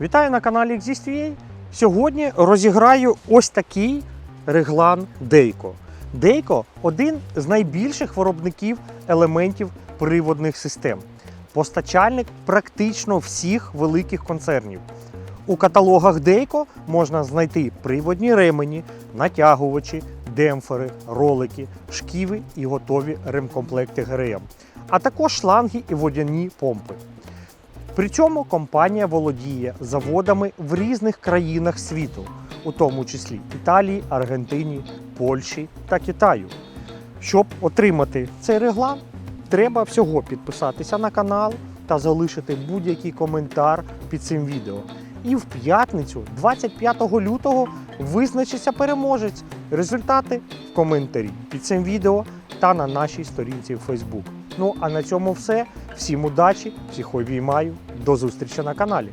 Вітаю на каналі Exist.ua. Сьогодні розіграю ось такий реглан Дейко. Дейко один з найбільших виробників елементів приводних систем, постачальник практично всіх великих концернів. У каталогах Дейко можна знайти приводні ремені, натягувачі, демпфери, ролики, шківи і готові ремкомплекти ГРМ, а також шланги і водяні помпи. При цьому компанія володіє заводами в різних країнах світу, у тому числі Італії, Аргентині, Польщі та Китаю. Щоб отримати цей реглан, треба всього підписатися на канал та залишити будь-який коментар під цим відео. І в п'ятницю, 25 лютого, визначиться переможець. Результати в коментарі під цим відео та на нашій сторінці в Facebook. Ну а на цьому все. Всім удачі, всіх обіймаю. До зустрічі на каналі.